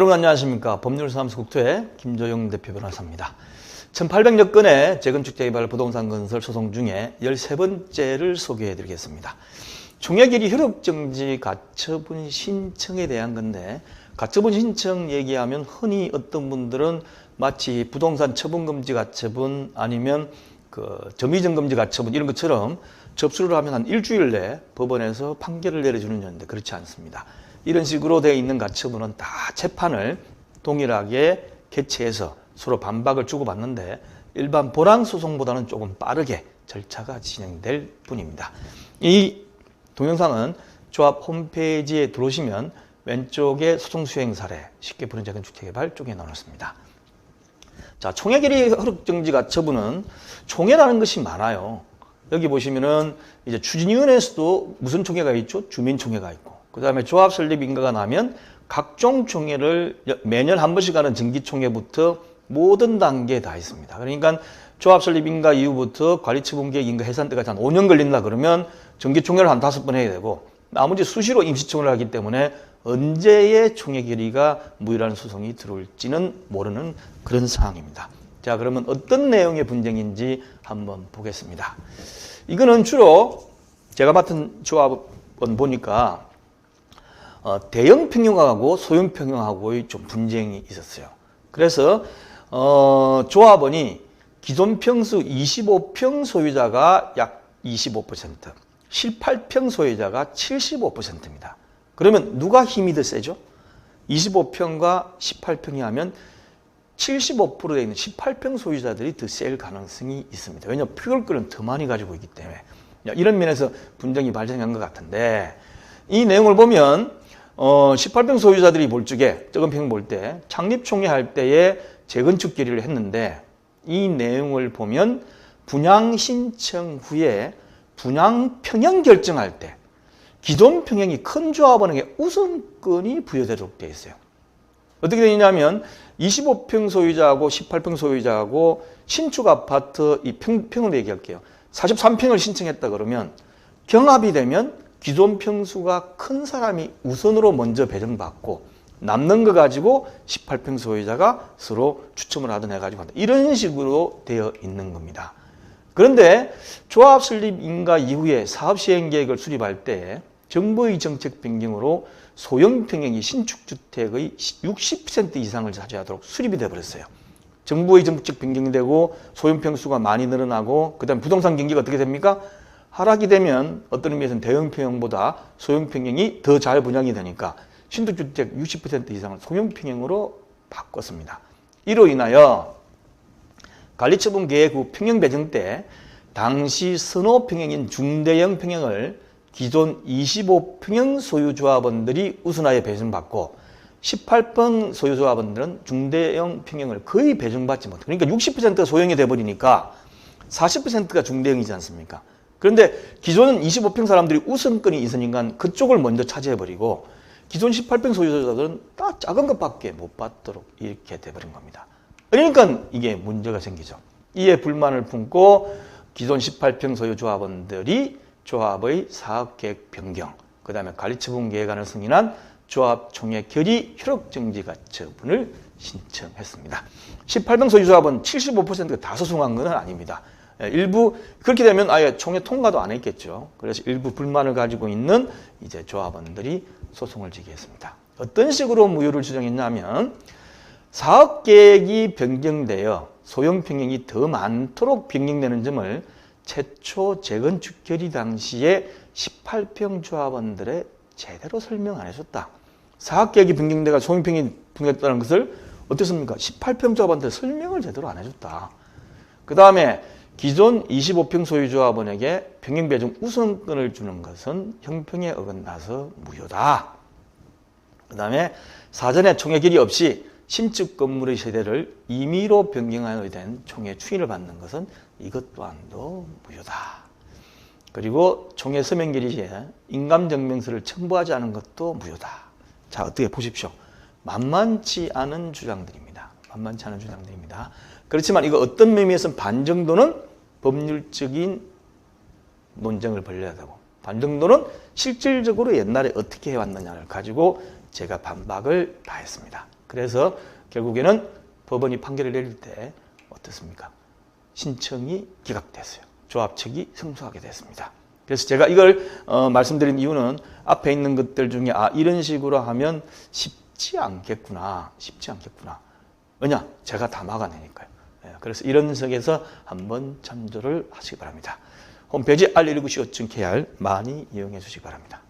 여러분 안녕하십니까? 법률사무소 국토의 김조영 대표 변호사입니다. 1800여 건의 재건축 재개발 부동산 건설 소송 중에 13번째를 소개해 드리겠습니다. 총액일이 효력정지 가처분 신청에 대한 건데 가처분 신청 얘기하면 흔히 어떤 분들은 마치 부동산 처분금지 가처분 아니면 그 점유이전금지 가처분 이런 것처럼 접수를 하면 한 일주일 내에 법원에서 판결을 내려주는 건데 그렇지 않습니다. 이런 식으로 되어 있는 가처분은 다 재판을 동일하게 개최해서 서로 반박을 주고받는데 일반 보랑 소송보다는 조금 빠르게 절차가 진행될 뿐입니다. 이 동영상은 조합 홈페이지에 들어오시면 왼쪽에 소송 수행 사례 쉽게 부른 작은 주택개발 쪽에 넣어놨습니다. 자, 총회 결의 허락정지 가처분은 총회라는 것이 많아요. 여기 보시면은 이제 추진위원회에서도 무슨 총회가 있죠? 주민총회가 있고. 그 다음에 조합 설립 인가가 나면 각종 총회를 매년 한 번씩 하는 정기총회부터 모든 단계에 다 있습니다. 그러니까 조합 설립 인가 이후부터 관리처분계획 인가 해산 때까지 한 5년 걸린다 그러면 정기총회를 한 다섯 번 해야 되고 나머지 수시로 임시총회를 하기 때문에 언제의 총회 결의가 무효라는 소송이 들어올지는 모르는 그런 상황입니다. 자, 그러면 어떤 내용의 분쟁인지 한번 보겠습니다. 이거는 주로 제가 맡은 조합은 보니까 어, 대형 평형하고 소형 평형하고의 좀 분쟁이 있었어요. 그래서 어, 조합원이 기존 평수 25평 소유자가 약 25%, 18평 소유자가 75%입니다. 그러면 누가 힘이 더 세죠? 25평과 18평이 하면 75%에 있는 18평 소유자들이 더 셀 가능성이 있습니다. 왜냐하면 표결권은 더 많이 가지고 있기 때문에. 이런 면에서 분쟁이 발생한 것 같은데 이 내용을 보면 어, 18평 소유자들이 볼 적에 적은 평 볼 때 창립총회 할 때에 재건축 결의를 했는데 이 내용을 보면 분양 신청 후에 분양 평형 결정할 때 기존 평형이 큰 조합원에게 우선권이 부여되도록 되어 있어요. 어떻게 되냐면 25평 소유자하고 18평 소유자하고 신축 아파트 이 평, 평을 얘기할게요. 43평을 신청했다 그러면 경합이 되면 기존 평수가 큰 사람이 우선으로 먼저 배정받고 남는 거 가지고 18평 소유자가 서로 추첨을 하든 해가지고 한다. 이런 식으로 되어 있는 겁니다. 그런데 조합 설립 인가 이후에 사업 시행 계획을 수립할 때 정부의 정책 변경으로 소형 평형이 신축 주택의 60% 이상을 차지하도록 수립이 되어 버렸어요. 정부의 정책 변경이 되고 소형 평수가 많이 늘어나고 그다음 부동산 경기가 어떻게 됩니까? 하락이 되면 어떤 의미에서는 대형 평형보다 소형 평형이 더 잘 분양이 되니까 신축 주택 60% 이상을 소형 평형으로 바꿨습니다. 이로 인하여 관리처분 계획 후 평형 배정 때 당시 선호 평형인 중대형 평형을 기존 25평형 소유조합원들이 우선하여 배정받고 18평 소유조합원들은 중대형 평형을 거의 배정받지 못해. 그러니까 60%가 소형이 돼버리니까 40%가 중대형이지 않습니까? 그런데 기존은 25평 사람들이 우선권이 있으니까 그쪽을 먼저 차지해버리고 기존 18평 소유자들은 딱 작은 것밖에 못 받도록 이렇게 돼버린 겁니다. 그러니까 이게 문제가 생기죠. 이에 불만을 품고 기존 18평 소유 조합원들이 조합의 사업계획 변경, 그 다음에 관리처분 계획안을 승인한 조합 총회 결의 효력정지 가 처분을 신청했습니다. 18평 소유조합은 75%가 다 소송한 것은 아닙니다. 예, 일부 그렇게 되면 아예 총회 통과도 안 했겠죠. 그래서 일부 불만을 가지고 있는 이제 조합원들이 소송을 제기했습니다. 어떤 식으로 무효를 주장했냐면 사업 계획이 변경되어 소형 평형이 더 많도록 변경되는 점을 최초 재건축 결의 당시에 18평 조합원들의 제대로 설명 안 해줬다. 사업계획이 변경돼가 소형평이 변경됐다는 것을 어떻습니까? 18평 조합원들 설명을 제대로 안 해줬다. 그 다음에 기존 25평 소유조합원에게 평형배정 우선권을 주는 것은 형평에 어긋나서 무효다. 그 다음에 사전에 총회 결의 없이 신축 건물의 세대를 임의로 변경하여 된 총회 추인을 받는 것은 이것 또한도 무효다. 그리고 총회 서명 결의 시에 인감증명서를 첨부하지 않은 것도 무효다. 자 어떻게 보십시오. 만만치 않은 주장들입니다. 만만치 않은 주장들입니다. 그렇지만 이거 어떤 의미에서는 반 정도는 법률적인 논쟁을 벌려야 되고 반 정도는 실질적으로 옛날에 어떻게 해왔느냐를 가지고 제가 반박을 다 했습니다. 그래서 결국에는 법원이 판결을 내릴 때 어떻습니까? 신청이 기각됐어요. 조합 측이 승소하게 됐습니다. 그래서 제가 이걸 어, 말씀드린 이유는 앞에 있는 것들 중에 아 이런 식으로 하면 쉽지 않겠구나, 쉽지 않겠구나. 왜냐? 제가 다 막아내니까요. 예, 그래서 이런 석에서 한번 참조를 하시기 바랍니다. 홈페이지 알리르구시오층 KR 많이 이용해 주시기 바랍니다.